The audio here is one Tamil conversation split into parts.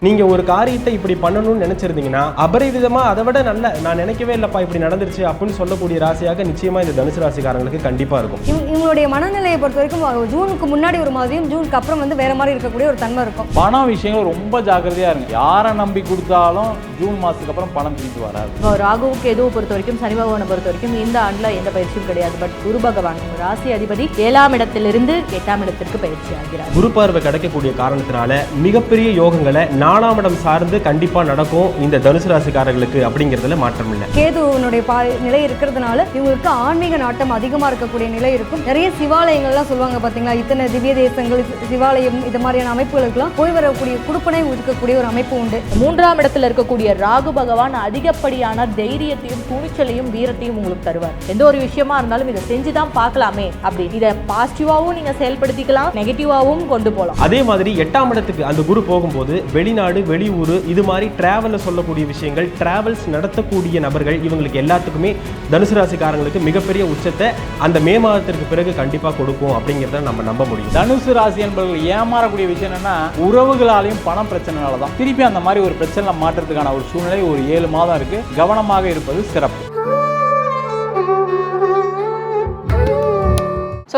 நீங்க ஒரு காரியத்தை இப்படி பண்ணணும்னு நினைச்சிருந்தீங்கன்னா அபரிவிதமா அதை விட நல்ல நான் நினைக்கவே இல்லப்பா இப்படி நடந்துருச்சு அப்படின்னு சொல்லக்கூடிய ராசியாக நிச்சயமா இந்த தனுசு ராசிக்காரங்களுக்கு கண்டிப்பா இருக்கும். இவங்க- இவங்களுடைய மனநிலையை பொறுத்த வரைக்கும் ஜூனுக்கு முன்னாடி ஒரு மாதிரியும் ஜூனுக்கு அப்புறம் வந்து வேற மாதிரி இருக்கக்கூடிய ஒரு தன்மை இருக்கும். பணம் விஷயங்கள் ரொம்ப ஜாக்கிரதையா இருங்க. யாரை நம்பி கொடுத்தாலும் ஜூன் மாசத்துக்கு அப்புறம் பணம் திருப்பி வராது. இப்போ ராகுவுக்கு எதுவும் பொறுத்த வரைக்கும் சனி பகவானை பொறுத்த வரைக்கும் இந்த ஆண்டுல எந்த பயிற்சியும் கிடையாது. பட் குரு பகவான் ராசி அதிபதி ஏழாம் இடத்திலிருந்து எட்டாம் இடத்திற்கு பயிற்சி ஆகிறார். குரு பார்வை கிடைக்கக்கூடிய காரணத்தினால மிகப்பெரிய யோகங்களை நாலாம் இடம் சார்ந்து கண்டிப்பா நடக்கும் இந்த தனுசு ராசிக்காரர்களுக்கு அப்படிங்கிறதுல மாற்றம் இல்லை. கேதுவனுடைய பா நிலை இருக்கிறதுனால இவங்களுக்கு ஆன்மீக நாட்டம் அதிகமாக இருக்கக்கூடிய நிலை இருக்கும். நிறைய சிவாலயங்கள்லாம் சொல்லுவாங்க பார்த்தீங்களா இத்தனை திவ்ய தேசங்கள் சிவாலயம் இது மாதிரியான அமைப்புகளுக்கெல்லாம் போய் வரக்கூடிய குடுப்பனை ஒதுக்கக்கூடிய ஒரு அமைப்பு உண்டு. மூன்றாம் இடத்துல இருக்கக்கூடிய ராகு பகவான் அதிகப்படியான தைரியத்தையும் துணிச்சலையும் வீரத்தையும் உங்களுக்கு தருவார். எந்த ஒரு விஷயமா இருந்தாலும் இதை செஞ்சு தான் பார்க்கலாமே அப்படி இதை பாசிட்டிவாவும் நீங்க செயல்படுத்திக்கலாம் நெகட்டிவாவும் கொண்டு போகலாம். அதே மாதிரி எட்டாம் இடத்துக்கு அந்த குரு போகும்போது வெளிநாடு வெளியூர் இது மாதிரி டிராவலில் சொல்லக்கூடிய விஷயங்கள் டிராவல்ஸ் நடத்தக்கூடிய நபர்கள் இவங்களுக்கு எல்லாத்துக்குமே தனுசு ராசிக்காரங்களுக்கு மிகப்பெரிய உச்சத்தை அந்த மே மாதத்திற்கு பிறகு கண்டிப்பாக கொடுக்கும் அப்படிங்கிறத நம்ம நம்ப முடியும். தனுசு ராசி என்பவர்கள் ஏமாறக்கூடிய விஷயம் என்னன்னா உறவுகளாலையும் பணம் பிரச்சனைனால தான் திருப்பி அந்த மாதிரி ஒரு பிரச்சனை மாற்றுறதுக்கான ஒரு சூழ்நிலை ஒரு ஏழு மாதம் இருக்கு. கவனமாக இருப்பது சிறப்பு.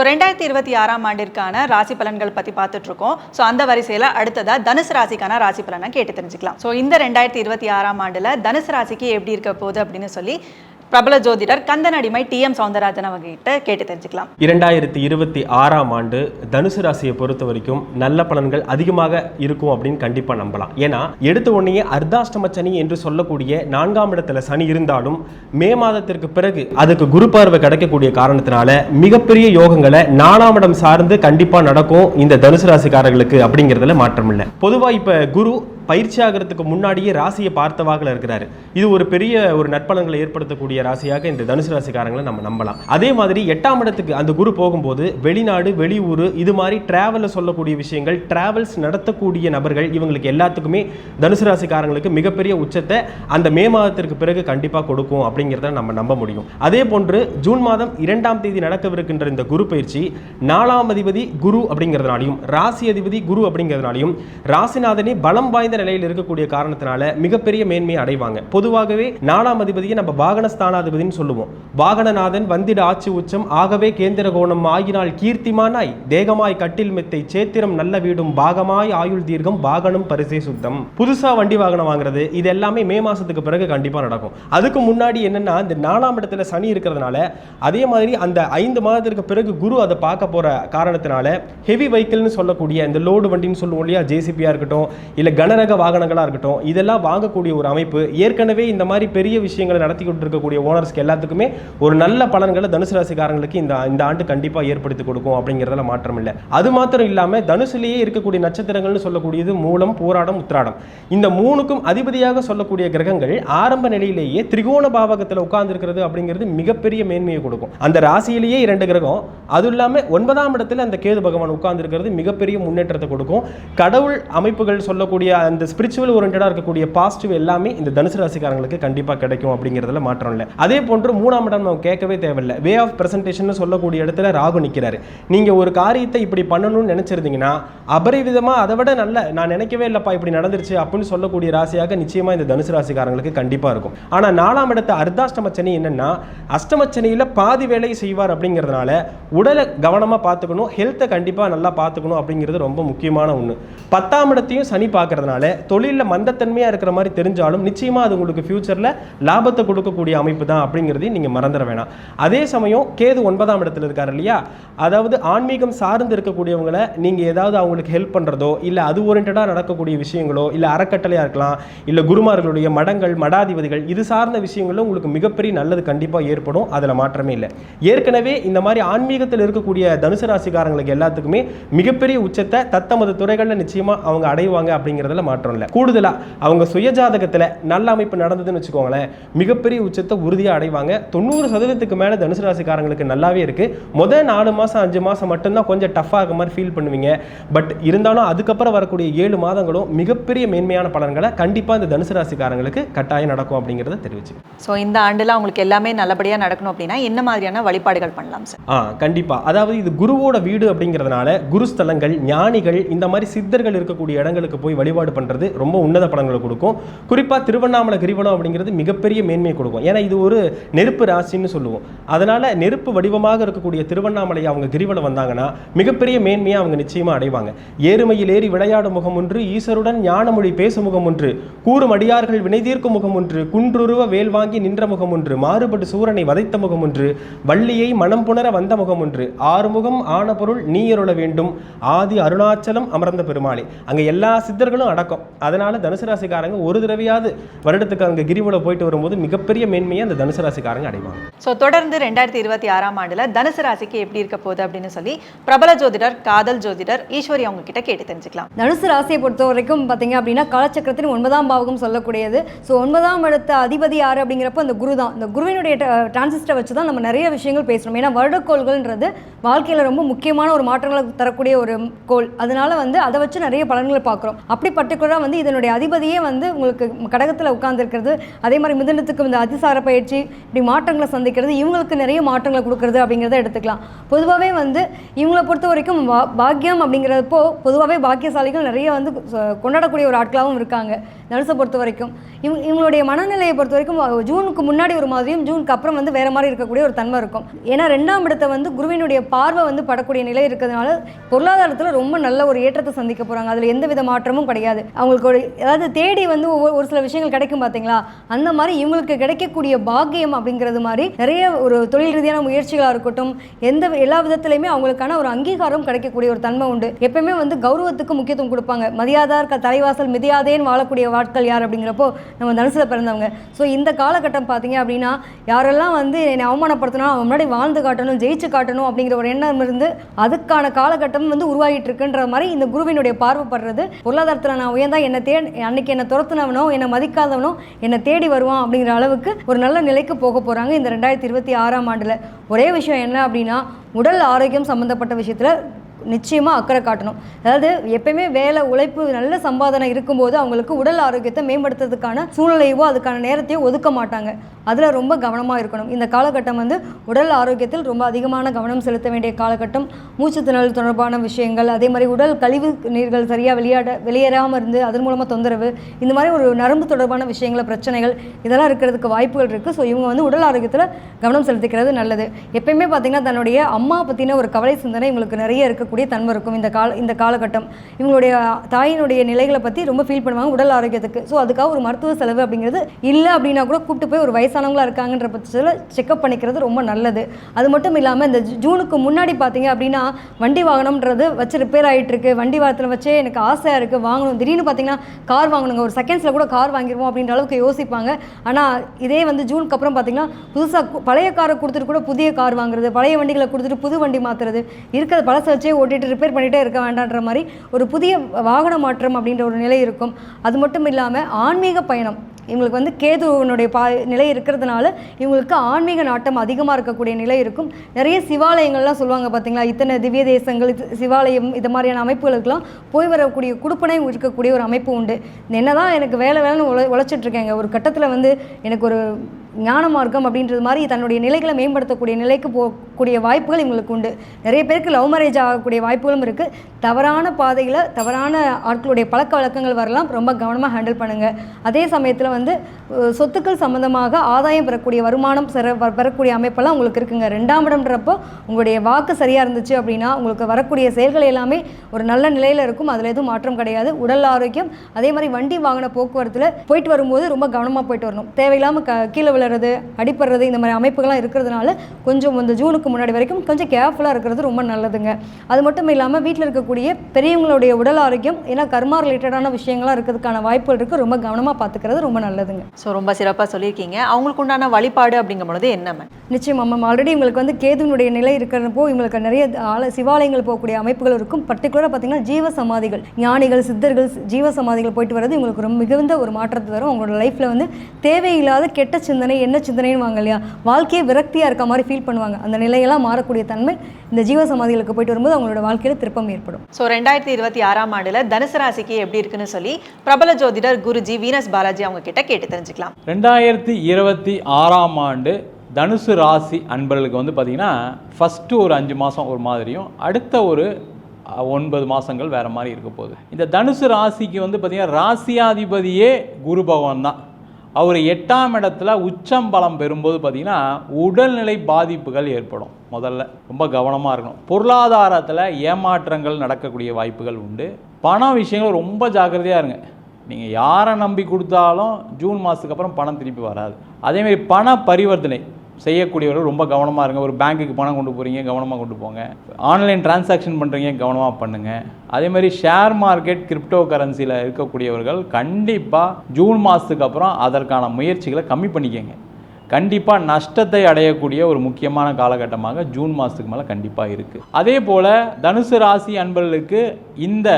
ஸோ ரெண்டாயிரத்தி இருபத்தி ஆறாம் ஆண்டிற்கான ராசி பலன்கள் பற்றி பார்த்துட்டு இருக்கோம் ஸோ அந்த வரிசையில் அடுத்ததா தனுசு ராசிக்கான ராசி பலனை கேட்டு தெரிஞ்சுக்கலாம். ஸோ இந்த ரெண்டாயிரத்தி இருபத்தி ஆறாம் ஆண்டில் தனுசு ராசிக்கு எப்படி இருக்க போகுது அப்படின்னு சொல்லி பிரபல ஜோதிடர் கந்தன் அடிமை டி எம் சவுந்தரராஜன் அவங்ககிட்ட கேட்டு தெரிஞ்சுக்கலாம். இரண்டாயிரத்தி இருபத்தி ஆறாம் ஆண்டு தனுசு ராசியை பொறுத்த வரைக்கும் நல்ல பலன்கள் அதிகமாக இருக்கும் அப்படின்னு கண்டிப்பாக நம்பலாம். ஏன்னா எடுத்த உடனே அர்த்தாஷ்டம சனி என்று சொல்லக்கூடிய நான்காம் இடத்துல சனி இருந்தாலும் மே மாதத்திற்கு பிறகு அதுக்கு குரு பார்வை கிடைக்கக்கூடிய காரணத்தினால மிகப்பெரிய யோகங்களை நாலாம் இடம் சார்ந்து கண்டிப்பாக நடக்கும் இந்த தனுசு ராசிக்காரர்களுக்கு அப்படிங்கிறதுல மாற்றம் இல்லை பொதுவாக இப்போ குரு பயிற்சி ஆகிறதுக்கு முன்னாடியே ராசியை பார்த்தவாகல இருக்கிறாரு. இது ஒரு பெரிய ஒரு நற்பலன்களை ஏற்படுத்தக்கூடிய ராசியாக இந்த தனுசு ராசிக்காரங்களை நம்ம நம்பலாம். அதே மாதிரி எட்டாம் இடத்துக்கு அந்த குரு போகும்போது வெளிநாடு வெளியூர் இது மாதிரி டிராவலில் சொல்லக்கூடிய விஷயங்கள் டிராவல்ஸ் நடத்தக்கூடிய நபர்கள் இவங்களுக்கு எல்லாத்துக்குமே தனுசு ராசிக்காரங்களுக்கு மிகப்பெரிய உச்சத்தை அந்த மே மாதத்திற்கு பிறகு கண்டிப்பாக கொடுக்கும் அப்படிங்கிறத நம்ம நம்ப முடியும். அதே போன்று ஜூன் மாதம் இரண்டாம் தேதி நடக்கவிருக்கின்ற இந்த குரு பயிற்சி நாலாம் அதிபதி குரு அப்படிங்கிறதுனாலையும் ராசி அதிபதி குரு அப்படிங்கிறதுனாலையும் ராசிநாதனே பலம் வாய்ந்த நிலையில் இருக்கக்கூடிய காரணத்தினால மிகப்பெரிய மேன்மையை அடைவாங்க. பொதுவாகவே நாலாம் அதிபதியை நம்ம வாகனஸ்தானாதிபதினு சொல்லுவோம். வாகனநாதன் வந்திட ஆட்சி உச்சம் ஆகவே கேந்திர கோணம் ஆகினால் கீர்த்திமானாய் தேகமாய் கட்டில் மெத்தை சேத்திரம் நல்ல வீடும் பாகமாய் ஆயுள் தீர்க்கம் வாகனம் பரிசே சுத்தம். புதுசா வண்டி வாகனம் வாங்குறது இது எல்லாமே மே மாசத்துக்கு பிறகு கண்டிப்பா நடக்கும். அதுக்கு முன்னாடி என்னன்னா இந்த நாலாம் இடத்துல சனி இருக்கிறதுனால அதே மாதிரி அந்த ஐந்து மாதத்திற்கு பிறகு குரு அதை பார்க்க போற காரணத்தினால ஹெவி வெஹிக்கிள்னு சொல்லக்கூடிய இந்த லோடு வண்டின்னு சொல்லுவோம் இல்லையா ஜேசிபியா இருக்கட்டும் இல்ல கனரக வாகனங்களா இருக்கட்டும் இதெல்லாம் வாங்கக்கூடிய ஒரு அமைப்பு ஏற்கனவே இந்த மாதிரி பெரிய விஷயங்களை நடத்தி கொண்டு இருக்கக்கூடிய ஓனர்ஸ்க்கு எல்லாத்துக்குமே ஒரு நல்ல பலன்களை தனுசு ராசிக்காரங்களுக்கு இந்த இந்த ஆண்டு கண்டிப்பாக ஏற்படுத்தி கொடுக்கும் அப்படிங்கிறதுல மாற்றம் இல்லை. அது மாத்திரம் இல்லாமல் தனுசுலேயே இருக்கக்கூடிய நட்சத்திரங்கள்னு சொல்லக்கூடியது மூலம் போராடம் உத்திராடம். இந்த மூணுக்கும் அதிபதியாக சொல்லக்கூடிய கிரகங்கள் ஆரம்ப நிலையிலேயே திரிகோண பாவகத்தில் உட்கார்ந்துருக்கிறது அப்படிங்கிறது மிகப்பெரிய மேன்மையை கொடுக்கும். அந்த ராசியிலேயே இரண்டு கிரகம் அதுவும் இல்லாமல் ஒன்பதாம் இடத்துல அந்த கேது பகவான் உட்கார்ந்துருக்கிறது மிகப்பெரிய முன்னேற்றத்தை கொடுக்கும். கடவுள் அமைப்புகள் சொல்லக்கூடிய அந்த ஸ்பிரிச்சுவல் ஓரியன்டாக இருக்கக்கூடிய பாசிட்டிவ் எல்லாமே இந்த தனுசு ராசிக்காரங்களுக்கு கண்டிப்பாக கிடைக்கும் அப்படிங்கிறதுல மாற்றம் இல்லை. அதே போன்று மூணாம் இடம் நம்ம கேட்கவே தேவையில்லை. வே ஆஃப் பிரசன்டேஷன் சொல்லக்கூடிய இடத்துல ராகு நிற்கிறாரு நீங்கள் ஒரு காரியத்தை இப்படி பண்ணணும்னு நினச்சிருந்தீங்கன்னா அபரிவிதமாக அதை விட நல்ல நான் நினைக்கவே இல்லைப்பா இப்படி நடந்துருச்சு அப்படின்னு சொல்லக்கூடிய ராசியாக நிச்சயமாக இந்த தனுசு ராசிக்காரங்களுக்கு கண்டிப்பாக இருக்கும். ஆனால் நாலாம் இடத்த அர்த்தாஷ்டம சனி என்னென்னா அஷ்டம சனியில் பாதி வேலையை செய்வார் அப்படிங்கிறதுனால உடலை கவனமாக பார்த்துக்கணும் ஹெல்த்தை கண்டிப்பாக நல்லா பார்த்துக்கணும் அப்படிங்கிறது ரொம்ப முக்கியமான ஒன்று பத்தாம் இடத்தையும் சனி பார்க்கறதுனால தொழிலில் மந்தத்தன்மையாக இருக்கிற மாதிரி தெரிஞ்சாலும் நிச்சயமாக அது உங்களுக்கு ஃபியூச்சரில் லாபத்தை கொடுக்கக்கூடிய அமைப்பு தான் அப்படிங்கிறதையும் நீங்கள் மறந்துட வேணாம். அதே சமயம் கேது ஒன்பதாம் இடத்துல இருக்கார் இல்லையா? அதாவது ஆன்மீகம் சார்ந்து இருக்கக்கூடியவங்களை நீங்கள் ஏதாவது அவங்களுக்கு ஹெல்ப் பண்ணுறதோ இல்லை அது ஓரியன்டாக நடக்கக்கூடிய விஷயங்களோ இல்லை அறக்கட்டளையாக இருக்கலாம் இல்லை குருமார்களுடைய மடங்கள் மடாதிபதிகள் இது சார்ந்த விஷயங்களும் உங்களுக்கு மிகப்பெரிய நல்லது கண்டிப்பாக ஏற்படும். அதில் மாற்றமே இல்லை. ஏற்கனவே இந்த மாதிரி ஆன்மீகத்தில் இருக்கக்கூடிய தனுசு ராசிக்காரங்களுக்கு எல்லாத்துக்குமே மிகப்பெரிய உச்சத்தை தத்தமது துறைகளில் நிச்சயமாக அவங்க அடைவாங்க அப்படிங்கிறதுல மாற்றம் இல்லை கூடுதலாக அவங்க சுயஜாதகத்தில் நல்ல அமைப்பு நடந்ததுன்னு வச்சுக்கோங்களேன் மிகப்பெரிய உச்சத்தை உறுதியாக அடைவாங்க. தொண்ணூறு சதவீதத்துக்கு மேலே தனுசு ராசிக்காரங்களுக்கு நல்லாவே இருக்குது முதல் நாலு மாதம் அஞ்சு மாதம் மட்டும்தான் கொஞ்சம் டஃப்பாக இருக்க மாதிரி ஃபீல் பண்ணுவீங்க. பட் இருந்தாலும் அதுக்கப்புறம் வரக்கூடிய ஏழு மாதங்களும் மிகப்பெரிய மேன்மையான பலன்களை கண்டிப்பாக இந்த தனுசு ராசிக்காரங்களுக்கு கட்டாயம் நடக்கும் அப்படிங்கிறத தெரிவிச்சு ஸோ இந்த ஆண்டில் அவங்களுக்கு எல்லாமே நல்லபடியாக நடக்கணும் அப்படின்னா என்ன மாதிரியான வழிபாடுகள் பண்ணலாம் சார் ஆ கண்டிப்பாக அதாவது இது குருவோட வீடு அப்படிங்கிறதுனால குருஸ்தலங்கள் ஞானிகள் இந்த மாதிரி சித்தர்கள் இருக்கக்கூடிய இடங்களுக்கு போய் வழிபாடு பண்ணுறது ரொம்ப உன்னத பலன்களை கொடுக்கும். குறிப்பாக திருவண்ணாமலை கிரிவலம் அப்படிங்கிறது மிகப்பெரிய மேன்மையை கொடுக்கும். ஏன்னா இது ஒரு நெருப்பு ராசின்னு சொல்லுவோம். அதனால் நெருப்பு வடிவமாக இருக்கக்கூடிய திருவண்ணாமலை அவங்க கிரிவலம் வந்தாங்கன்னா மிகப்பெரிய மேன்மையை அவங்க நிச்சயமாக அடைவாங்க. ஏறுமையில் ஏறி விளையாடும் முகம் ஒன்று ஈஸ்வருடன் ஞானமொழி பேசும் முகம் ஒன்று கூறும் அடியார்கள் வினைதீர்க்கும் முகம் ஒன்று குன்றுருவ வேல் வாங்கி நின்ற முகம் ஒன்று மாறுபட்டு சூரனை வதைத்த முகம் ஒன்று வள்ளியை மனம் புணர வந்த முகம் ஒன்று ஆறுமுகம் ஆன பொருள் நீயருள வேண்டும் ஆதி அருணாச்சலம் அமர்ந்த பெருமாளே. அங்கே எல்லா சித்தர்களும் அடக்கம் அதனால தனுசு ராசிக்காரங்க ஒரு தடவையாவது வருடத்துக்கு அங்கே கிரிவலம் போயிட்டு வரும்போது மிகப்பெரிய மேன்மையை அந்த தனுசு ராசிக்காரங்க அடைவாங்க. ஸோ தொடர்ந்து ரெண்டாயிரத்தி இருபத்தி ஆறாம் ஆண்டுல தனுசு ராசிக்கு எப்படி இருக்க போகுது அப்படின்னு சொல்லி பிரபல ஜோதிடர் காதல் ஜோதிடர் ஈஸ்வரி அவங்க கிட்ட கேட்டு தெரிஞ்சுக்கலாம். தனுசு ராசியை பொறுத்த வரைக்கும் பார்த்தீங்க அப்படின்னா காலச்சக்கரத்தின் ஒன்பதாம் பாவகம் சொல்லக்கூடியது. ஸோ ஒன்பதாம் இடத்த அதிபதி யார் அப்படிங்கிறப்போ அந்த குரு தான். இந்த குருவினுடைய டிரான்சிஸ்டரை வச்சு தான் நம்ம நிறைய விஷயங்கள் பேசுகிறோம் ஏன்னா வருடக்கோள்கள்ன்றது வாழ்க்கையில் ரொம்ப முக்கியமான ஒரு மாற்றங்களை தரக்கூடிய ஒரு கோள். அதனால வந்து அதை வச்சு நிறைய பலன்களை பார்க்குறோம். அப்படி பர்டிகுலராக வந்து இதனுடைய அதிபதியே வந்து உங்களுக்கு கடகத்தில் உட்கார்ந்துருக்கிறது. அதே மாதிரி மிதனத்துக்கு இந்த அதிசார பயிற்சி இப்படி மாற்றங்களை சந்திக்கிறது இவங்களுக்கு நிறைய மாற்றங்களை கொடுக்கறது அப்படிங்கிறத எடுத்துக்கலாம். பொதுவாகவே வந்து இவங்களை பொறுத்த வரைக்கும் வா பாக்கியம் அப்படிங்கிறப்போ பொதுவாகவே பாக்கியசாலிகள் நிறைய வந்து கொண்டாடக்கூடிய ஒரு ஆட்களாகவும் இருக்காங்க. நர்ஸை பொறுத்த வரைக்கும். இவங்க இவங்களுடைய மனநிலையை பொறுத்த வரைக்கும் ஜூனுக்கு முன்னாடி ஒரு மாதிரியும் ஜூனுக்கு அப்புறம் வந்து வேற மாதிரி இருக்கக்கூடிய ஒரு தன்மை இருக்கும். ஏன்னா ரெண்டாம் இடத்தை வந்து குருவினுடைய பார்வை வந்து படக்கூடிய நிலை இருக்கிறதுனால பொருளாதாரத்தில் ரொம்ப நல்ல ஒரு ஏற்றத்தை சந்திக்க போகிறாங்க அதில் எந்த வித மாற்றமும் கிடையாது. அவங்களுக்கு ஒரு அதாவது தேடி வந்து ஒவ்வொரு ஒரு சில விஷயங்கள் கிடைக்கும் பார்த்தீங்களா அந்த மாதிரி இவங்களுக்கு கிடைக்கக்கூடிய பாக்கியம் அப்படிங்கிறது மாதிரி நிறைய ஒரு தொழில் ரீதியான முயற்சிகளாக இருக்கட்டும் எந்த எல்லா விதத்துலையுமே அவங்களுக்கான ஒரு அங்கீகாரம் கிடைக்கக்கூடிய ஒரு தன்மை உண்டு. எப்பயுமே வந்து கௌரவத்துக்கு முக்கியத்துவம் கொடுப்பாங்க. மதியாதார் தலைவாசல் மிதியாதேன்னு வாழக்கூடிய ஆட்கள் யார் அப்படிங்கிறப்போ நம்ம தனுசில் பிறந்தவங்க. ஸோ இந்த காலகட்டம் பார்த்தீங்க அப்படின்னா யாரெல்லாம் வந்து என்னை அவமானப்படுத்தணும் அவன் முன்னாடி வாழ்ந்து காட்டணும் ஜெயிச்சு காட்டணும் அப்படிங்கிற ஒரு எண்ணம் இருந்து அதுக்கான காலகட்டம் வந்து உருவாகிட்டு இருக்குன்ற மாதிரி இந்த குருவினுடைய பார்வைப்படுறது. பொருளாதாரத்தில் நான் உயர்ந்தா என்னை தே அன்னைக்கு என்னை துரத்துனவனோ என்னை மதிக்காதவனோ என்னை தேடி வருவான் அப்படிங்கிற அளவுக்கு ஒரு நல்ல நிலைக்கு போக போகிறாங்க இந்த ரெண்டாயிரத்தி இருபத்தி ஆறாம் ஆண்டில். ஒரே விஷயம் என்ன அப்படின்னா உடல் ஆரோக்கியம் சம்மந்தப்பட்ட விஷயத்தில் நிச்சயமாக அக்கறை காட்டணும். அதாவது எப்பயுமே வேலை உழைப்பு நல்ல சம்பாதனை இருக்கும்போது அவங்களுக்கு உடல் ஆரோக்கியத்தை மேம்படுத்துறதுக்கான சூழ்நிலையோ அதுக்கான நேரத்தையோ ஒதுக்க மாட்டாங்க. அதில் ரொம்ப கவனமாக இருக்கணும். இந்த காலகட்டம் வந்து உடல் ஆரோக்கியத்தில் ரொம்ப அதிகமான கவனம் செலுத்த வேண்டிய காலகட்டம். மூச்சு திணறல் தொடர்பான விஷயங்கள் அதே மாதிரி உடல் கழிவு நீர்கள் சரியாக வெளியாட வெளியேறாமல் இருந்து அதன் மூலமாக தொந்தரவு இந்த மாதிரி ஒரு நரம்பு தொடர்பான விஷயங்கள் பிரச்சனைகள் இதெல்லாம் இருக்கிறதுக்கு வாய்ப்புகள் இருக்குது ஸோ இவங்க வந்து உடல் ஆரோக்கியத்தில் கவனம் செலுத்திக்கிறது நல்லது. எப்பயுமே பார்த்தீங்கன்னா தன்னுடைய அம்மா பற்றின ஒரு கவலை சிந்தனை இவங்களுக்கு நிறைய இருக்குது இருக்கக்கூடிய தன்மை இருக்கும். இந்த கால இந்த காலகட்டம். இவங்களுடைய தாயினுடைய நிலைகளை பற்றி ரொம்ப ஃபீல் பண்ணுவாங்க உடல் ஆரோக்கியத்துக்கு. ஸோ அதுக்காக ஒரு மருத்துவ செலவு அப்படிங்கிறது இல்லை அப்படின்னா கூட கூப்பிட்டு போய் ஒரு வயசானவங்களா இருக்காங்கன்ற பட்சத்தில் செக்அப் பண்ணிக்கிறது ரொம்ப நல்லது. அது மட்டும் இல்லாமல் இந்த ஜூ- ஜூனுக்கு முன்னாடி பார்த்தீங்க அப்படின்னா வண்டி வாகனம்ன்றது வச்சு ரிப்பேர் ஆகிட்டு இருக்கு வண்டி வாரத்தில் வச்சே எனக்கு ஆசையாக இருக்குது வாங்கணும். திடீர்னு பார்த்தீங்கன்னா கார் வாங்கணுங்க. ஒரு செகண்ட்ஸில் கூட கார் வாங்கிடுவோம் அப்படின்ற அளவுக்கு யோசிப்பாங்க. ஆனால் இதே வந்து ஜூனுக்கு அப்புறம் பார்த்தீங்கன்னா புதுசாக பழைய காரை கொடுத்துட்டு கூட புதிய கார் வாங்குறது பழைய வண்டிகளை கொடுத்துட்டு புது வண்டி மாற்றுறது இருக்கிற பழசை வச்சே ஓட்டிட்டு ரிப்பேர் பண்ணிகிட்டே இருக்க வேண்டான்ற மாதிரி ஒரு புதிய வாகன மாற்றம் அப்படின்ற ஒரு நிலை இருக்கும். அது மட்டும் இல்லாமல் ஆன்மீக பயணம். இவங்களுக்கு வந்து கேதுவனுடைய பா நிலை இருக்கிறதுனால இவங்களுக்கு ஆன்மீக நாட்டம் அதிகமாக இருக்கக்கூடிய நிலை இருக்கும். நிறைய சிவாலயங்கள்லாம் சொல்லுவாங்க பார்த்தீங்களா இத்தனை திவ்ய தேசங்கள் சிவாலயம் இது மாதிரியான அமைப்புகளுக்கெல்லாம் போய் வரக்கூடிய குடுப்பனை இருக்கக்கூடிய ஒரு அமைப்பு உண்டு. என்ன தான் எனக்கு வேலை வேலைன்னு உழ உழைச்சிட்டு இருக்கேங்க. ஒரு கட்டத்தில் வந்து எனக்கு ஒரு ஞான மார்க்கம் அப்படின்றது மாதிரி தன்னுடைய நிலைகளை மேம்படுத்தக்கூடிய நிலைக்கு போகக்கூடிய வாய்ப்புகள் இவங்களுக்கு உண்டு. நிறைய பேருக்கு லவ் மேரேஜ் ஆகக்கூடிய வாய்ப்புகளும் இருக்குது தவறான பாதையில் தவறான ஆட்களுடைய பழக்க வழக்கங்கள் வரலாம். ரொம்ப கவனமாக ஹேண்டில் பண்ணுங்கள் அதே சமயத்தில் வந்து சொத்துக்கள் சம்மந்தமாக ஆதாயம் பெறக்கூடிய வருமானம் பெற பெறக்கூடிய அமைப்பெல்லாம் உங்களுக்கு இருக்குங்க. ரெண்டாம் இடம்ன்றப்போ உங்களுடைய வாக்கு சரியாக இருந்துச்சு அப்படின்னா உங்களுக்கு வரக்கூடிய செயல்கள் எல்லாமே ஒரு நல்ல நிலையில் இருக்கும். அதில் எதுவும் மாற்றம் கிடையாது. உடல் ஆரோக்கியம் அதே மாதிரி வண்டி வாகன போக்குவரத்தில் போயிட்டு வரும்போது ரொம்ப கவனமாக போயிட்டு வரணும். தேவையில்லாமல் க கீழே விழுறது அடிப்படுறது இந்த மாதிரி அமைப்புகள்லாம் இருக்கிறதுனால கொஞ்சம் இந்த ஜூனுக்கு முன்னாடி வரைக்கும் கொஞ்சம் கேர்ஃபுல்லாக இருக்கிறது ரொம்ப நல்லதுங்க. அது மட்டும் இல்லாமல் வீட்டில் இருக்கக்கூடிய பெரியவங்களுடைய உடல் ஆரோக்கியம் ஏன்னா கர்மா ரிலேட்டடான விஷயங்கள்லாம் இருக்கிறதுக்கான வாய்ப்புகள் இருக்குது ரொம்ப கவனமாக பார்த்துக்கிறது ரொம்ப நல்லதுங்க. ஸோ ரொம்ப சிறப்பாக சொல்லியிருக்கீங்க. அவங்களுக்கு உண்டான வழிபாடு அப்படிங்கும் பொழுது என்ன மேம் நிச்சயமா மேம் ஆல்ரெடி இவங்களுக்கு வந்து கேதுனுடைய நிலை இருக்கிறப்போ இவங்களுக்கு நிறைய ஆல சிவாலயங்கள் போகக்கூடிய அமைப்புகள் இருக்கும். பர்டிகுலராக பார்த்தீங்கன்னா ஜீவ சமாதிகள் ஞானிகள் சித்தர்கள் ஜீவ சமாதிகள் போயிட்டு வர்றது இவங்களுக்கு ரொம்ப மிகுந்த ஒரு மாற்றத்தை தரும். அவங்களோட லைஃப்பில் வந்து தேவையில்லாத கெட்ட சிந்தனை என்ன சிந்தனைன்னு வாங்க இல்லையா? வாழ்க்கையே விரக்தியாக இருக்க மாதிரி ஃபீல் பண்ணுவாங்க. அந்த நிலையெல்லாம் மாறக்கூடிய தன்மை இந்த ஜீவ சமாதிகளுக்கு போயிட்டு வரும்போது அவங்களோட வாழ்க்கையில் திருப்பம் ஏற்படும். ஸோ ரெண்டாயிரத்தி இருபத்தி ஆறாம் ஆண்டுல தனுசு ராசிக்கு எப்படி இருக்குன்னு சொல்லி பிரபல ஜோதிடர் குருஜி வீனஸ் பாலாஜி அவங்க கிட்ட கேட்டு தெரிஞ்சுக்கலாம். ரெண்டாயிரத்தி இருபத்தி ஆறாம் ஆண்டு தனுசு ராசி அன்பர்களுக்கு வந்து பார்த்திங்கன்னா ஃபஸ்ட்டு ஒரு அஞ்சு மாதம் ஒரு மாதிரியும் அடுத்த ஒரு ஒன்பது மாதங்கள் வேறு மாதிரி இருக்க போகுது. இந்த தனுசு ராசிக்கு வந்து பார்த்திங்கன்னா ராசியாதிபதியே குரு பகவான் தான். அவர் எட்டாம் இடத்துல உச்சம் பலம் பெறும்போது பார்த்திங்கன்னா உடல்நிலை பாதிப்புகள் ஏற்படும். முதல்ல ரொம்ப கவனமாக இருக்கணும். பொருளாதாரத்தில் ஏமாற்றங்கள் நடக்கக்கூடிய வாய்ப்புகள் உண்டு. பண விஷயங்கள் ரொம்ப ஜாக்கிரதையாக இருங்க. நீங்கள் யாரை நம்பி கொடுத்தாலும் ஜூன் மாதத்துக்கு அப்புறம் பணம் திருப்பி வராது. அதேமாரி பண பரிவர்த்தனை. செய்யக்கூடியவர்கள் ரொம்ப கவனமாக இருங்க. ஒரு பேங்க்குக்கு பணம் கொண்டு போகிறீங்க கவனமாக கொண்டு போங்க. ஆன்லைன் டிரான்சாக்ஷன் பண்ணுறீங்க கவனமாக பண்ணுங்கள் அதே மாதிரி ஷேர் மார்க்கெட் கிரிப்டோ கரன்சியில் இருக்கக்கூடியவர்கள் கண்டிப்பாக ஜூன் மாதத்துக்கு அப்புறம் அதற்கான முயற்சிகளை கம்மி பண்ணிக்கங்க. கண்டிப்பாக நஷ்டத்தை அடையக்கூடிய ஒரு முக்கியமான காலகட்டமாக ஜூன் மாதத்துக்கு மேலே கண்டிப்பாக இருக்குது அதே போல் தனுசு ராசி அன்பர்களுக்கு இந்த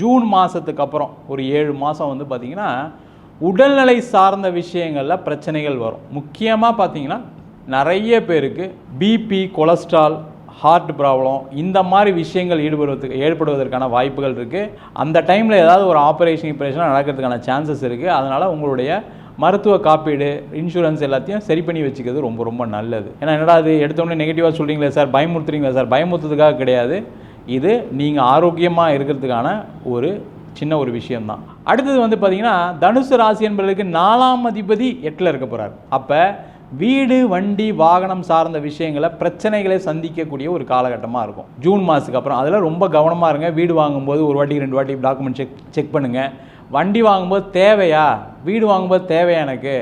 ஜூன் மாதத்துக்கு அப்புறம் ஒரு ஏழு மாதம் வந்து பார்த்திங்கன்னா உடல்நிலை சார்ந்த விஷயங்களில் பிரச்சனைகள் வரும். முக்கியமாக பார்த்தீங்கன்னா நிறைய பேருக்கு பிபி கொலஸ்ட்ரால் ஹார்ட் ப்ராப்ளம் இந்த மாதிரி விஷயங்கள் ஈடுபடுவதற்கு ஏற்படுவதற்கான வாய்ப்புகள் இருக்குது அந்த டைமில் ஏதாவது ஒரு ஆப்ரேஷன் இப்பரேஷன் நடக்கிறதுக்கான சான்சஸ் இருக்குது அதனால் உங்களுடைய மருத்துவ காப்பீடு இன்சூரன்ஸ் எல்லாத்தையும் சரி பண்ணி வச்சுக்கிறது ரொம்ப ரொம்ப நல்லது. ஏன்னா என்னடா அது எடுத்தோடனே நெகட்டிவாக சொல்கிறீங்களே சார் பயமுறுத்துறீங்களா சார்? பயமுறுத்துறதுக்காக கிடையாது. இது நீங்கள் ஆரோக்கியமாக இருக்கிறதுக்கான ஒரு சின்ன ஒரு விஷயம்தான். அடுத்தது வந்து பார்த்திங்கன்னா தனுசு ராசி என்பதற்கு நாலாம் அதிபதி எட்டில் இருக்க போகிறார் அப்போ வீடு வண்டி வாகனம் சார்ந்த விஷயங்களை பிரச்சனைகளை சந்திக்கக்கூடிய ஒரு காலகட்டமாக இருக்கும். ஜூன் மாதத்துக்கு அப்புறம் அதில் ரொம்ப கவனமாக இருங்க. வீடு வாங்கும்போது ஒரு வாட்டி ரெண்டு வாட்டி டாக்குமெண்ட் செக் செக் பண்ணுங்கள் வண்டி வாங்கும்போது தேவையா? வீடு வாங்கும்போது தேவையா எனக்கு?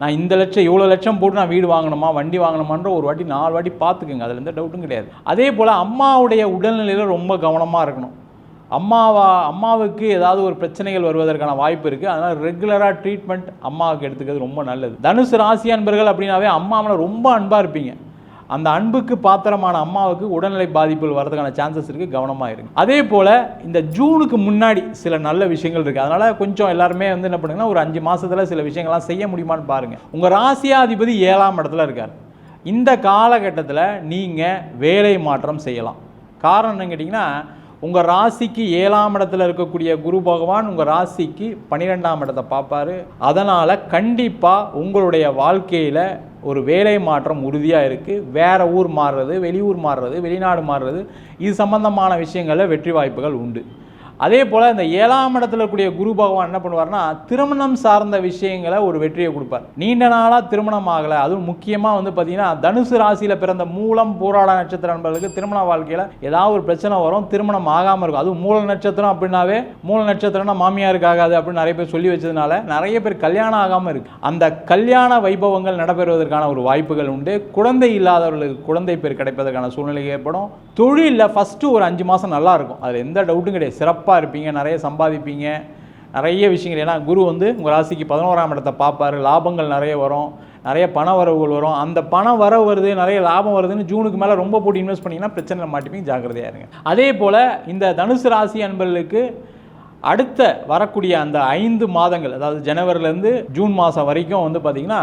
நான் இந்த லட்சம் இவ்வளோ லட்சம் போட்டு நான் வீடு வாங்கணுமா? வண்டி வாங்கணுமான்ற ஒரு வாட்டி நாலு வாட்டி பார்த்துக்குங்க. அதில் எந்த டவுட்டும் கிடையாது. அதே போல் அம்மாவுடைய உடல்நிலையில் ரொம்ப கவனமாக இருக்கணும். அம்மாவா அம்மாவுக்கு ஏதாவது ஒரு பிரச்சனைகள் வருவதற்கான வாய்ப்பு இருக்குது அதனால் ரெகுலராக ட்ரீட்மெண்ட் அம்மாவுக்கு எடுத்துக்கிறது ரொம்ப நல்லது. தனுசு ராசி அன்பர்கள் அப்படின்னாவே அம்மாவில் ரொம்ப அன்பாக இருப்பீங்க. அந்த அன்புக்கு பாத்திரமான அம்மாவுக்கு உடல்நிலை பாதிப்புகள் வரதுக்கான சான்சஸ் இருக்குது கவனமாக இருங்க. அதே போல் இந்த ஜூனுக்கு முன்னாடி சில நல்ல விஷயங்கள் இருக்குது அதனால் கொஞ்சம் எல்லாருமே வந்து என்ன பண்ணுங்கன்னா ஒரு அஞ்சு மாதத்தில் சில விஷயங்கள்லாம் செய்ய முடியுமான்னு பாருங்கள் உங்கள் ராசியாதிபதி ஏழாம் இடத்துல இருக்கார். இந்த காலகட்டத்தில் நீங்கள் வேலை மாற்றம் செய்யலாம். காரணம் என்னன்னு கேட்டிங்கன்னா உங்கள் ராசிக்கு ஏழாம் இடத்துல இருக்கக்கூடிய குரு பகவான் உங்கள் ராசிக்கு பன்னிரெண்டாம் இடத்தை பார்ப்பாரு. அதனால் கண்டிப்பாக உங்களுடைய வாழ்க்கையில் ஒரு வேலை மாற்றம் உறுதியாக இருக்குது வேறு ஊர் மாறுறது வெளியூர் மாறுறது வெளிநாடு மாறுறது இது சம்பந்தமான விஷயங்களில் வெற்றி வாய்ப்புகள் உண்டு. அதே போல் இந்த ஏழாம் இடத்துல இருக்கக்கூடிய குரு பகவான் என்ன பண்ணுவார்னா திருமணம் சார்ந்த விஷயங்களை ஒரு வெற்றியை கொடுப்பார். நீண்ட நாளாக திருமணம் ஆகலை. அதுவும் முக்கியமாக வந்து பார்த்தீங்கன்னா தனுசு ராசியில் பிறந்த மூலம் போராட நட்சத்திர நண்பர்களுக்கு திருமண வாழ்க்கையில் ஏதாவது ஒரு பிரச்சனை வரும் திருமணம் ஆகாமல் இருக்கும். அதுவும் மூல நட்சத்திரம் அப்படின்னாவே மூல நட்சத்திரம்னா மாமியாருக்கு ஆகாது அப்படின்னு நிறைய பேர் சொல்லி வச்சதுனால நிறைய பேர் கல்யாணம் ஆகாமல் இருக்கு. அந்த கல்யாண வைபவங்கள் நடைபெறுவதற்கான ஒரு வாய்ப்புகள் உண்டு. குழந்தை இல்லாதவர்களுக்கு குழந்தை பேர் கிடைப்பதற்கான சூழ்நிலை ஏற்படும். தொழிலில் ஃபஸ்ட்டு ஒரு அஞ்சு மாதம் நல்லாயிருக்கும் அதில் எந்த டவுட்டும் கிடையாது. சிறப்பாக இருப்பீங்க நிறைய சம்பாதிப்பீங்க நிறைய விஷயங்கள். ஏன்னா குரு வந்து உங்கள் ராசிக்கு பதினோராம் இடத்தை பார்ப்பாரு. லாபங்கள் நிறைய வரும். நிறைய பண வரவுகள் வரும். அந்த பணம் வர வருது நிறைய லாபம் வருதுன்னு ஜூனுக்கு மேலே ரொம்ப போட்டு இன்வெஸ்ட் பண்ணிங்கன்னா பிரச்சனை மாட்டிப்பீங்க. ஜாக்கிரதையாக இருங்க. அதே போல் இந்த தனுசு ராசி அன்பர்களுக்கு அடுத்த வரக்கூடிய அந்த ஐந்து மாதங்கள் அதாவது ஜனவரிலேருந்து ஜூன் மாதம் வரைக்கும் வந்து பார்த்திங்கன்னா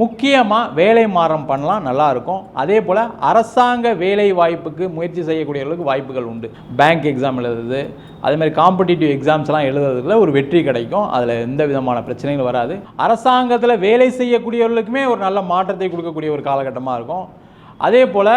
முக்கியமாக வேலை மாறம் பண்ணலாம் நல்லாயிருக்கும் அதே போல் அரசாங்க வேலை வாய்ப்புக்கு முயற்சி செய்யக்கூடியவர்களுக்கு வாய்ப்புகள் உண்டு. பேங்க் எக்ஸாம் எழுதுறது அதேமாதிரி காம்படிட்டிவ் எக்ஸாம்ஸ்லாம் எழுதுறதுல ஒரு வெற்றி கிடைக்கும். அதில் எந்த விதமான பிரச்சனைகளும் வராது. அரசாங்கத்தில் வேலை செய்யக்கூடியவர்களுக்குமே ஒரு நல்ல மாற்றத்தை கொடுக்கக்கூடிய ஒரு காலகட்டமாக இருக்கும். அதே போல்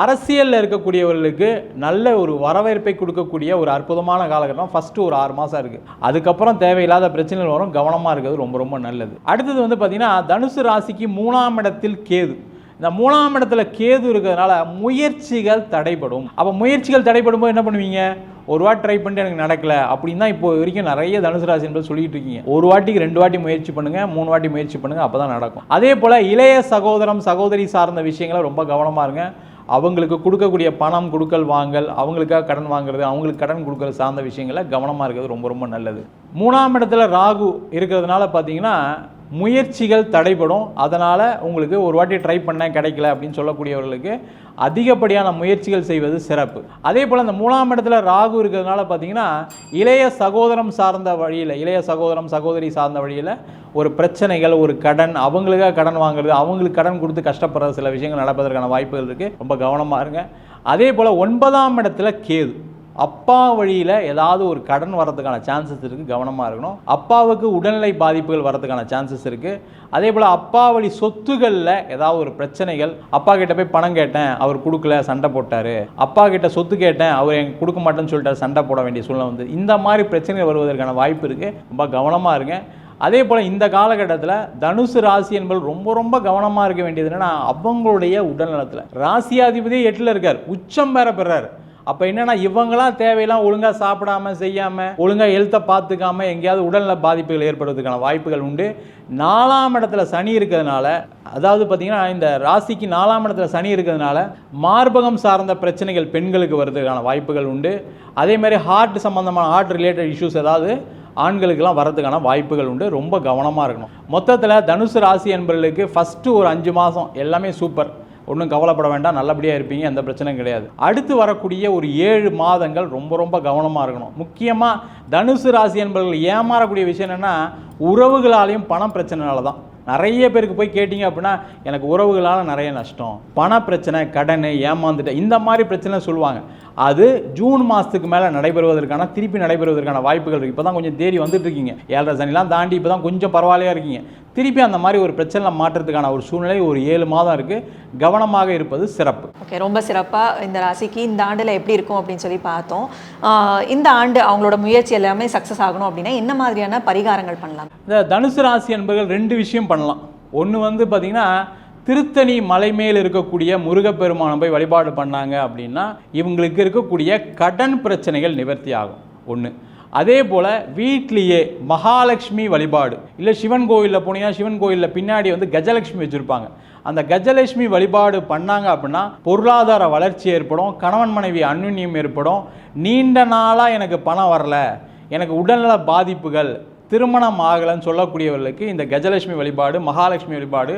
அரசியலில் இருக்கக்கூடியவர்களுக்கு நல்ல ஒரு வரவேற்பை கொடுக்கக்கூடிய ஒரு அற்புதமான காலகட்டம் ஃபஸ்ட்டு ஒரு ஆறு மாதம் இருக்குது அதுக்கப்புறம் தேவையில்லாத பிரச்சனைகள் வரும் கவனமாக இருக்கிறது ரொம்ப ரொம்ப நல்லது. அடுத்தது வந்து பார்த்திங்கன்னா தனுசு ராசிக்கு மூணாம் இடத்தில் கேது. இந்த மூணாம் இடத்துல கேது இருக்கிறதுனால முயற்சிகள் தடைப்படும் அப்போ முயற்சிகள் தடைபடும் போது என்ன பண்ணுவீங்க? ஒரு வாட்டி ட்ரை பண்ணிட்டு எனக்கு நடக்கல அப்படின்னு தான் இப்போ வரைக்கும் நிறைய தனுசு ராசி என்பது சொல்லிட்டு இருக்கீங்க. ஒரு வாட்டிக்கு ரெண்டு வாட்டி முயற்சி பண்ணுங்க மூணு வாட்டி முயற்சி பண்ணுங்க அப்போ தான் நடக்கும். அதே போல் இளைய சகோதரம் சகோதரி சார்ந்த விஷயங்களை ரொம்ப கவனமாக இருங்க. அவங்களுக்கு கொடுக்கக்கூடிய பணம் கொடுக்கல் வாங்கல் அவங்களுக்காக கடன் வாங்குறது அவங்களுக்கு கடன் கொடுக்கறது சார்ந்த விஷயங்களை கவனமாக இருக்கிறது ரொம்ப ரொம்ப நல்லது. மூணாம் இடத்துல ராகு இருக்கிறதுனால பார்த்தீங்கன்னா முயற்சிகள் தடைபடும். அதனால் உங்களுக்கு ஒரு வாட்டி ட்ரை பண்ணேன் கிடைக்கல அப்படின்னு சொல்லக்கூடியவர்களுக்கு அதிகப்படியான முயற்சிகள் செய்வது சிறப்பு. அதே போல் அந்த மூணாம் இடத்துல ராகு இருக்கிறதுனால பார்த்தீங்கன்னா இளைய சகோதரம் சார்ந்த வழியில் இளைய சகோதரம் சகோதரி சார்ந்த வழியில் ஒரு பிரச்சனைகள் ஒரு கடன் அவங்களுக்காக கடன் வாங்குறது அவங்களுக்கு கடன் கொடுத்து கஷ்டப்படுற சில விஷயங்கள் நடப்பதற்கான வாய்ப்புகள் இருக்குது ரொம்ப கவனமாக இருங்க. அதே போல் ஒன்பதாம் இடத்துல கேது. அப்பா வழியில் ஏதாவது ஒரு கடன் வரதுக்கான சான்சஸ் இருக்குது கவனமாக இருக்கணும். அப்பாவுக்கு உடல்நிலை பாதிப்புகள் வரதுக்கான சான்சஸ் இருக்குது அதே போல் அப்பா வழி சொத்துகளில் ஏதாவது ஒரு பிரச்சனைகள் அப்பா கிட்ட போய் பணம் கேட்டேன் அவர் கொடுக்கல சண்டை போட்டார். அப்பா கிட்ட சொத்து கேட்டேன் அவர் எனக்கு கொடுக்க மாட்டேன்னு சொல்லிட்டார் சண்டை போட வேண்டிய சூழ்நிலை வந்து இந்த மாதிரி பிரச்சனைகள் வருவதற்கான வாய்ப்பு இருக்குது ரொம்ப கவனமாக இருங்க. அதே போல் இந்த காலகட்டத்தில் தனுசு ராசி என்பது ரொம்ப ரொம்ப கவனமாக இருக்க வேண்டியது என்னென்னா அவங்களுடைய உடல்நலத்தில். ராசியாதிபதியே எட்டில் இருக்கார் உச்சம் பெற பெறார். அப்போ என்னன்னா இவங்களாம் தேவையெல்லாம் ஒழுங்காக சாப்பிடாம செய்யாமல் ஒழுங்காக ஹெல்த்தை பார்த்துக்காம எங்கேயாவது உடல்நல பாதிப்புகள் ஏற்படுவதற்கான வாய்ப்புகள் உண்டு. நாலாம் இடத்துல சனி இருக்கிறதுனால அதாவது பார்த்தீங்கன்னா இந்த ராசிக்கு நாலாம் இடத்துல சனி இருக்கிறதுனால மார்பகம் சார்ந்த பிரச்சனைகள் பெண்களுக்கு வர்றதுக்கான வாய்ப்புகள் உண்டு. அதே மாதிரி ஹார்ட் சம்மந்தமான ஹார்ட் ரிலேட்டட் இஷ்யூஸ் ஏதாவது ஆண்களுக்கெல்லாம் வரதுக்கான வாய்ப்புகள் உண்டு. ரொம்ப கவனமாக இருக்கணும். மொத்தத்தில் தனுசு ராசி என்பவர்களுக்கு ஃபஸ்ட்டு ஒரு அஞ்சு மாதம் எல்லாமே சூப்பர் ஒன்றும் கவலைப்பட வேண்டாம் நல்லபடியாக இருப்பீங்க எந்த பிரச்சனையும் கிடையாது. அடுத்து வரக்கூடிய ஒரு ஏழு மாதங்கள் ரொம்ப ரொம்ப கவனமாக இருக்கணும். முக்கியமாக தனுசு ராசி என்பவர்கள் ஏமாறக்கூடிய விஷயம் என்னென்னா உறவுகளாலையும் பணம் பிரச்சனைனால தான் நிறைய பேருக்கு போய் கேட்டிங்க அப்படின்னா எனக்கு உறவுகளால் நிறைய நஷ்டம் பண பிரச்சனை கடன் ஏமாந்துட்டேன் இந்த மாதிரி பிரச்சனை சொல்லுவாங்க. அது ஜூன் மாதத்துக்கு மேலே நடைபெறுவதற்கான திருப்பி நடைபெறுவதற்கான வாய்ப்புகள் இருக்குது இப்போ தான் கொஞ்சம் தேடி வந்துட்டு இருக்கீங்க ஏழரை சனிலாம் தாண்டி இப்போ தான் கொஞ்சம் பரவாயில்லையா இருக்கீங்க. திருப்பி அந்த மாதிரி ஒரு பிரச்சனை மாற்றுறதுக்கான ஒரு சூழ்நிலை ஒரு ஏழு மாதம் இருக்குது கவனமாக இருப்பது சிறப்பு. ஓகே ரொம்ப சிறப்பாக இந்த ராசிக்கு இந்த ஆண்டில் எப்படி இருக்கும் அப்படின்னு சொல்லி பார்த்தோம். இந்த ஆண்டு அவங்களோட முயற்சி எல்லாமே சக்ஸஸ் ஆகணும் அப்படின்னா என்ன மாதிரியான பரிகாரங்கள் பண்ணலாம்? இந்த தனுசு ராசி என்பர்கள் ரெண்டு விஷயம் பண்ணலாம். ஒன்று வந்து பார்த்திங்கன்னா திருத்தணி மலை மேல் இருக்கக்கூடிய முருகப்பெருமானை போய் வழிபாடு பண்ணாங்க அப்படின்னா இவங்களுக்கு இருக்கக்கூடிய கடன் பிரச்சனைகள் நிவர்த்தி ஆகும். ஒன்று அதே போல் வீட்லேயே மகாலட்சுமி வழிபாடு. இல்லை சிவன் கோயிலில் போனீங்கன்னா சிவன் கோயிலில் பின்னாடி வந்து கஜலட்சுமி வச்சுருப்பாங்க. அந்த கஜலட்சுமி வழிபாடு பண்ணாங்க அப்படின்னா பொருளாதார வளர்ச்சி ஏற்படும் கணவன் மனைவி அந்யுன்யம் ஏற்படும். நீண்ட நாளாக எனக்கு பணம் வரல எனக்கு உடல்நல பாதிப்புகள் திருமணம் ஆகலைன்னு சொல்லக்கூடியவர்களுக்கு இந்த கஜலட்சுமி வழிபாடு மகாலட்சுமி வழிபாடு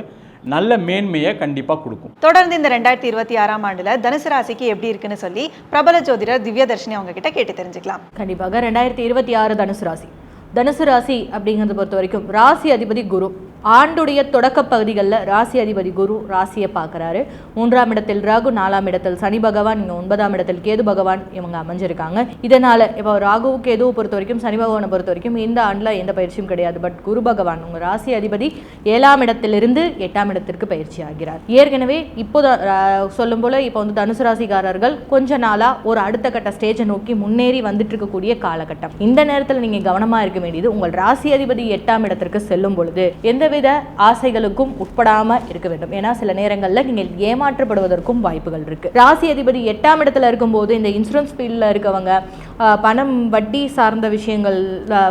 நல்ல மேன்மையை கண்டிப்பாக கொடுக்கும். தொடர்ந்து இந்த ரெண்டாயிரத்தி இருபத்தி ஆறாம் ஆண்டுல தனுசு ராசிக்கு எப்படி இருக்குன்னு சொல்லி பிரபல ஜோதிடர் திவ்யதர்ஷினி அவங்க கிட்ட கேட்டு தெரிஞ்சுக்கலாம். கண்டிப்பாக ரெண்டாயிரத்தி இருபத்தி ஆறு தனுசு ராசி. தனுசு ராசி அப்படிங்கிறத பொறுத்த வரைக்கும் ராசி அதிபதி குரு. ஆண்டுடைய தொடக்க பகுதிகளில் ராசி அதிபதி குரு ராசியை பார்க்குறாரு. மூன்றாம் இடத்தில் ராகு நாலாம் இடத்தில் சனி பகவான் இங்கே ஒன்பதாம் இடத்தில் கேது பகவான் இவங்க அமைஞ்சிருக்காங்க. இதனால் இப்போ ராகு கேதுவை பொறுத்த வரைக்கும் சனி பகவானை பொறுத்த வரைக்கும் இந்த ஆண்டில் எந்த பயிற்சியும் கிடையாது. பட் குரு பகவான் உங்கள் ராசி அதிபதி ஏழாம் இடத்திலிருந்து எட்டாம் இடத்திற்கு பயிற்சி ஆகிறார். ஏற்கனவே இப்போதான் சொல்லும் போல் இப்போ வந்து தனுசு ராசிக்காரர்கள் கொஞ்ச நாளாக ஒரு அடுத்த கட்ட ஸ்டேஜை நோக்கி முன்னேறி வந்துட்டு இருக்கக்கூடிய காலகட்டம். இந்த நேரத்தில் நீங்கள் கவனமாக இருக்க வேண்டியது உங்கள் ராசி அதிபதி எட்டாம் இடத்திற்கு செல்லும் பொழுது. எந்த எந்தவித ஆசைகளுக்கும் உட்படாம இருக்க வேண்டும். ஏன்னா சில நேரங்களில் நீங்கள் ஏமாற்றப்படுவதற்கும் வாய்ப்புகள் இருக்கு. ராசி அதிபதி எட்டாம் இடத்துல இருக்கும்போது இந்த இன்சூரன்ஸ் ஃபீல்டில் இருக்கவங்க பணம் வட்டி சார்ந்த விஷயங்கள்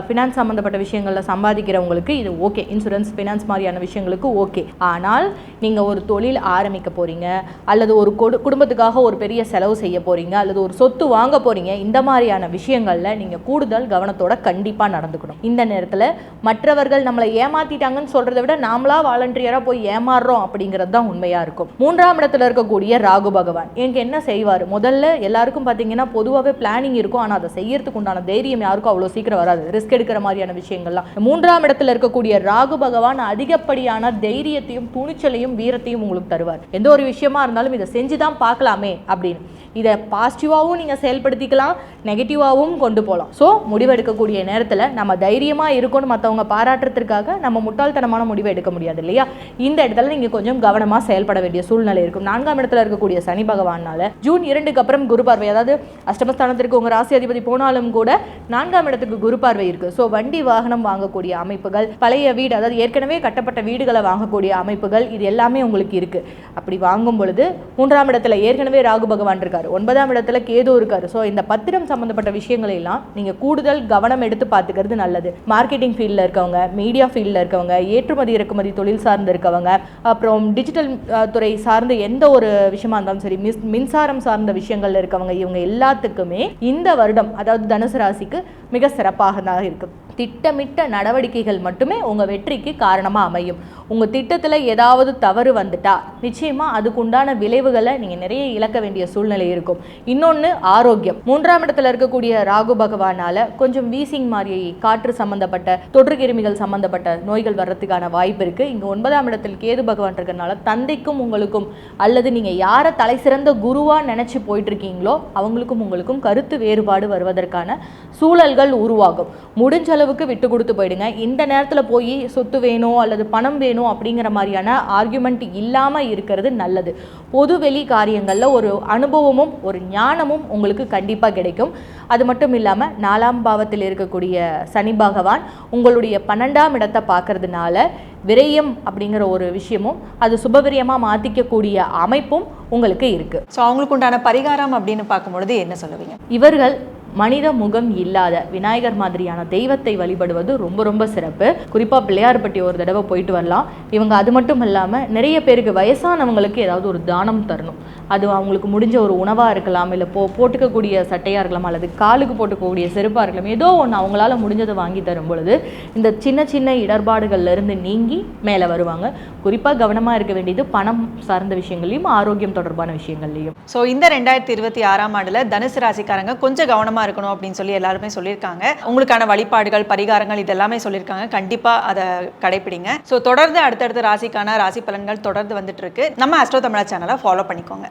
ஃபினான்ஸ் சம்மந்தப்பட்ட விஷயங்களில் சம்பாதிக்கிறவங்களுக்கு இது ஓகே. இன்சூரன்ஸ் ஃபினான்ஸ் மாதிரியான விஷயங்களுக்கு ஓகே. ஆனால் நீங்கள் ஒரு தொழில் ஆரம்பிக்க போகிறீங்க அல்லது ஒரு கொடு குடும்பத்துக்காக ஒரு பெரிய செலவு செய்ய போகிறீங்க அல்லது ஒரு சொத்து வாங்க போகிறீங்க இந்த மாதிரியான விஷயங்களில் நீங்கள் கூடுதல் கவனத்தோட கண்டிப்பாக நடந்துக்கணும். இந்த நேரத்தில் மற்றவர்கள் நம்மளை ஏமாற்றிட்டாங்கன்னு ஏமாத்திட்டாங்கன்னு சொல்றதை விட நாமளா வாலண்டியராக போய் ஏமாறுறோம் அப்படிங்கிறது தான் உண்மையாக இருக்கும். மூன்றாம் இடத்துல இருக்கக்கூடிய ராகு பகவான். எனக்கு என்ன செய்வார்? முதல்ல எல்லாருக்கும் பார்த்தீங்கன்னா பொதுவாகவே பிளானிங் இருக்கும். ஆனால் அதை செய்யறதுக்கு உண்டான தைரியம் யாருக்கும் அவ்வளோ சீக்கிரம் வராது. ரிஸ்க் எடுக்கிற மாதிரியான விஷயங்கள்லாம். மூன்றாம் இடத்துல இருக்கக்கூடிய ராகு பகவான் அதிகப்படியான தைரியத்தையும் துணிச்சலையும் வீரத்தையும் உங்களுக்கு தருவார். எந்த ஒரு விஷயமா இருந்தாலும் இதை செஞ்சு தான் பார்க்கலாமே அப்படின்னு. இதை பாசிட்டிவாகவும் நீங்கள் செயல்படுத்திக்கலாம் நெகட்டிவாகவும் கொண்டு போகலாம் ஸோ முடிவெடுக்கக்கூடிய நேரத்தில் நம்ம தைரியமாக இருக்கணும். மற்றவங்க பாராட்டுறதுக்காக நம்ம முட்டாள்தனமான முடிவை எடுக்க முடியாது இல்லையா? இந்த இடத்துல நீங்கள் கொஞ்சம் கவனமாக செயல்பட வேண்டிய சூழ்நிலை இருக்கும். நான்காம் இடத்துல இருக்கக்கூடிய சனி பகவானால ஜூன் இரண்டுக்கு அப்புறம் குரு பார்வை அதாவது அஷ்டமஸ்தானத்திற்கு உங்கள் ராசி அதிபதி போனாலும் கூட நான்காம் இடத்துக்கு குரு பார்வை இருக்குது ஸோ வண்டி வாகனம் வாங்கக்கூடிய அமைப்புகள் பழைய வீடு அதாவது ஏற்கனவே கட்டப்பட்ட வீடுகளை வாங்கக்கூடிய அமைப்புகள் இது எல்லாமே உங்களுக்கு இருக்குது அப்படி வாங்கும் பொழுது மூன்றாம் இடத்துல ஏற்கனவே ராகு பகவான் இருக்காரு. ஒன்பதாம் இடத்துல கேது இருக்காரு. ஸோ இந்த பத்திரம் சம்பந்தப்பட்ட விஷயங்களை எல்லாம் நீங்கள் கூடுதல் கவனம் எடுத்து பார்த்துக்கிறது நல்லது. மார்க்கெட்டிங் ஃபீல்டில் இருக்கவங்க மீடியா ஃபீல்டில் இருக்கவங்க ஏற்றுமதி இறக்குமதி தொழில் சார்ந்து இருக்கவங்க அப்புறம் டிஜிட்டல் துறை சார்ந்து எந்த ஒரு விஷயமா இருந்தாலும் சரி மிஸ் மின்சாரம் சார்ந்த விஷயங்கள்ல இருக்கவங்க இவங்க எல்லாத்துக்குமே இந்த வருடம் அதாவது தனுசு ராசிக்கு மிக சிறப்பாக தான் இருக்கு. திட்டமிட்ட நடவடிக்கைகள் மட்டுமே உங்கள் வெற்றிக்கு காரணமாக அமையும். உங்கள் திட்டத்தில் ஏதாவது தவறு வந்துட்டா நிச்சயமாக அதுக்குண்டான விளைவுகளை நீங்கள் நிறைய இழக்க வேண்டிய சூழ்நிலை இருக்கும். இன்னொன்று ஆரோக்கியம். மூன்றாம் இடத்துல இருக்கக்கூடிய ராகு பகவானால கொஞ்சம் வீசிங் மாதிரி காற்று சம்மந்தப்பட்ட தொற்று கிருமிகள் சம்மந்தப்பட்ட நோய்கள் வர்றதுக்கான வாய்ப்பு இருக்குது இங்கே ஒன்பதாம் இடத்தில் கேது பகவான் இருக்கிறனால தந்தைக்கும் உங்களுக்கும் அல்லது நீங்கள் யாரை தலை சிறந்த குருவாக நினச்சி போயிட்டுருக்கீங்களோ அவங்களுக்கும் உங்களுக்கும் கருத்து வேறுபாடு வருவதற்கான சூழல்கள் உருவாகும். முடிஞ்சளவு அளவுக்கு விட்டு கொடுத்து போயிடுங்க. இந்த நேரத்தில் போய் சொத்து வேணும் அல்லது பணம் வேணும் அப்படிங்கிற மாதிரியான ஆர்குமெண்ட் இல்லாமல் இருக்கிறது நல்லது. பொதுவெளி காரியங்களில் ஒரு அனுபவமும் ஒரு ஞானமும் உங்களுக்கு கண்டிப்பாக கிடைக்கும். அது மட்டும் இல்லாமல் நாலாம் பாவத்தில் இருக்கக்கூடிய சனி பகவான் உங்களுடைய பன்னெண்டாம் இடத்தை பார்க்கறதுனால விரயம் அப்படிங்கிற ஒரு விஷயமும் அது சுபவிரயமாக மாற்றிக்கக்கூடிய அமைப்பும் உங்களுக்கு இருக்குது ஸோ அவங்களுக்கு உண்டான பரிகாரம் அப்படின்னு பார்க்கும்பொழுது என்ன சொல்லுவீங்க? இவர்கள் மனித முகம் இல்லாத விநாயகர் மாதிரியான தெய்வத்தை வழிபடுவது ரொம்ப ரொம்ப சிறப்பு. குறிப்பாக பிள்ளையார்பட்டி ஒரு தடவை போயிட்டு வரலாம். இவங்க அது மட்டும் இல்லாமல் நிறைய பேருக்கு வயசானவங்களுக்கு ஏதாவது ஒரு தானம் தரணும். அது அவங்களுக்கு முடிஞ்ச ஒரு உணவாக இருக்கலாம் இல்லை போ போட்டுக்கக்கூடிய சட்டையாக இருக்கலாம் அல்லது காலுக்கு போட்டுக்கக்கூடிய செருப்பாக இருக்கலாம் ஏதோ ஒன்று அவங்களால முடிஞ்சதை வாங்கி தரும் பொழுது இந்த சின்ன சின்ன இடர்பாடுகள்ல இருந்து நீங்கி மேலே வருவாங்க. குறிப்பாக கவனமாக இருக்க வேண்டியது பணம் சார்ந்த விஷயங்கள்லையும் ஆரோக்கியம் தொடர்பான விஷயங்கள்லையும். ஸோ இந்த ரெண்டாயிரத்தி இருபத்தி ஆறாம் ஆண்டில் தனுசு ராசிக்காரங்க கொஞ்சம் கவனமா இருக்கணும் அப்படின்னு சொல்லி எல்லாருமே சொல்லியிருக்காங்க. உங்களுக்கான வழிபாடுகள் பரிகாரங்கள் இதெல்லாமே சொல்லியிருக்காங்க. கண்டிப்பாக அதை கடைப்பிடிங்க. ஸோ தொடர்ந்து அடுத்தடுத்த ராசிக்கான ராசி பலன்கள் தொடர்ந்து வந்துட்டு இருக்கு. நம்ம அஸ்ட்ரோ தமிழா சேனலை ஃபாலோ பண்ணிக்கோங்க.